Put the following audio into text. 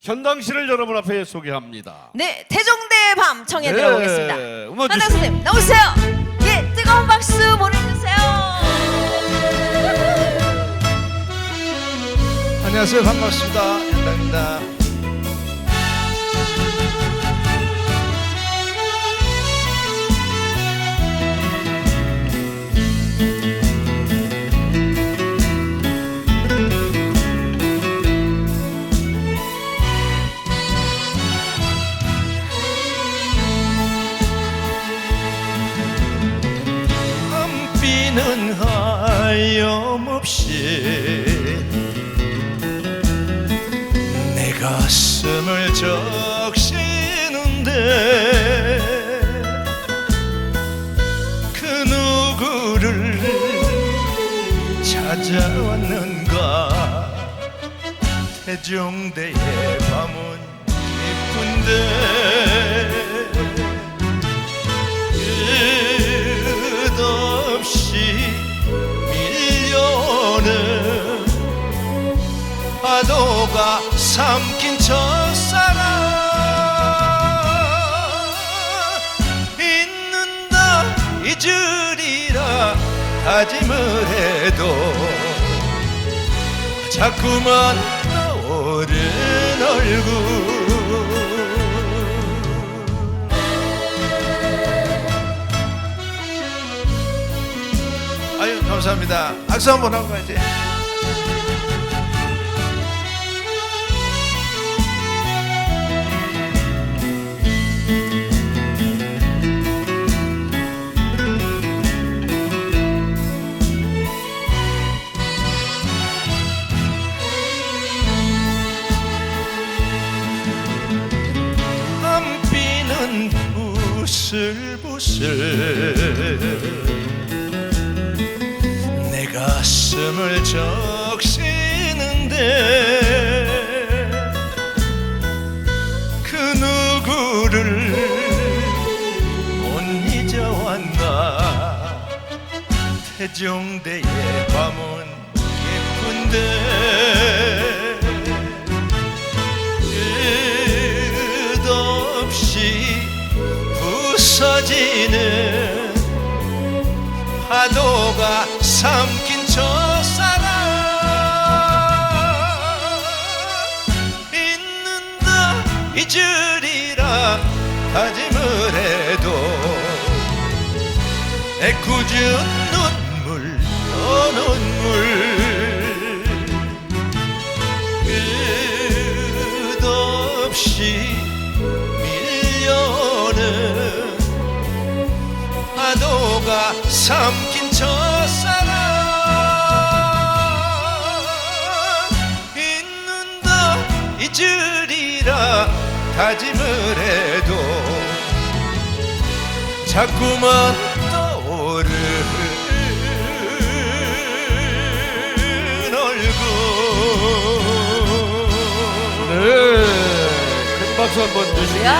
현당 씨를 여러분 앞에 소개합니다. 네, 태종대의 밤 청해 들어보겠습니다. 네, 음악 현당 주시죠. 선생님 나오세요. 예, 뜨거운 박수 보내주세요. 안녕하세요 반갑습니다 현당입니다 하염없이 내 가슴을 적시는데 그 누구를 찾아왔는가? 태종대의 밤은 깊은데 파도가 삼킨 첫사랑. 잊는다 잊으리라. 다짐을 해도 자꾸만 떠오른 얼굴. 아유 감사합니다. 악수 한번 하고 가야지 부슬부슬 내 가슴을 적시는데 그 누구를 못 잊어왔나? 태종대의 밤은 예쁜데 부서지는 파도가 삼킨 첫사랑 잊는다 잊으리라. 다짐을 해도 애꿎은 눈물 너 눈물 삼킨 첫사랑. 잊는다 잊으리라. 다짐을 해도 자꾸만 떠오르는 얼굴. 네, 큰 박수 한번 주시고. 야,